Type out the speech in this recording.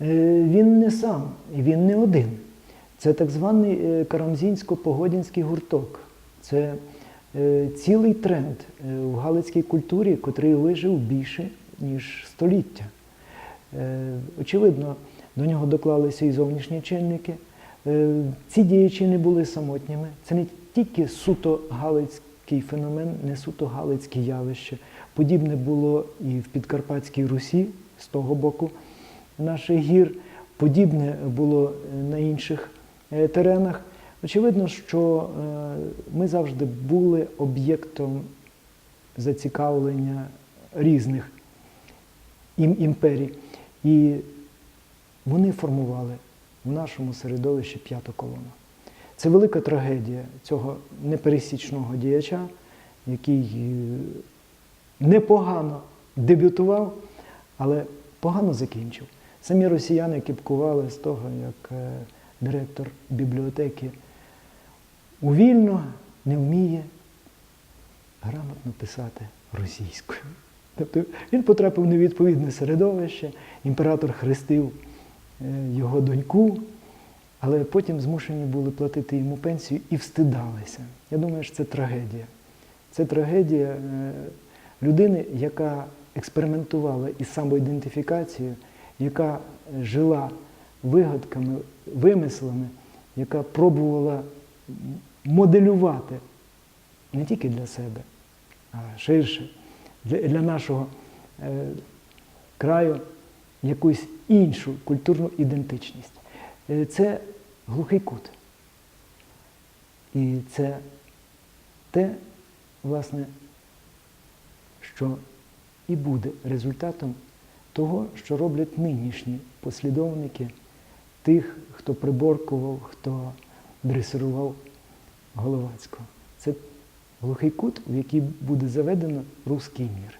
Е, Він не сам, він не один. Це так званий е, Карамзінсько-Погодінський гурток. Це е, цілий тренд в галицькій культурі, котрий вижив більше, ніж століття. Очевидно, до нього доклалися і зовнішні чинники. Ці діячі не були самотніми. Це не тільки суто галицький феномен, не суто галицьке явище. Подібне було і в Підкарпатській Русі з того боку наших гір, подібне було е, на інших е, теренах. Очевидно, що е, ми завжди були об'єктом зацікавлення різних імперій. І вони формували в нашому середовищі п'яту колону. Це велика трагедія цього непересічного діяча, який непогано дебютував, але погано закінчив. Самі росіяни кіпкували з того, як е, директор бібліотеки увільно не вміє грамотно писати російською. Тобто він потрапив в невідповідне середовище, імператор хрестив е, його доньку, але потім змушені були платити йому пенсію і встидалися. Я думаю, що це трагедія. Це трагедія е, людини, яка експериментувала із самоідентифікацією, яка жила вигадками, вимислами, яка пробувала моделювати не тільки для себе, а ширше для, для нашого е, краю якусь іншу культурну ідентичність. Е, це глухий кут. І це те, власне, що і буде результатом того, що роблять нинішні послідовники тих, хто приборкував, хто дресирував Головацького. Це глухий кут, в який буде заведено руський мір.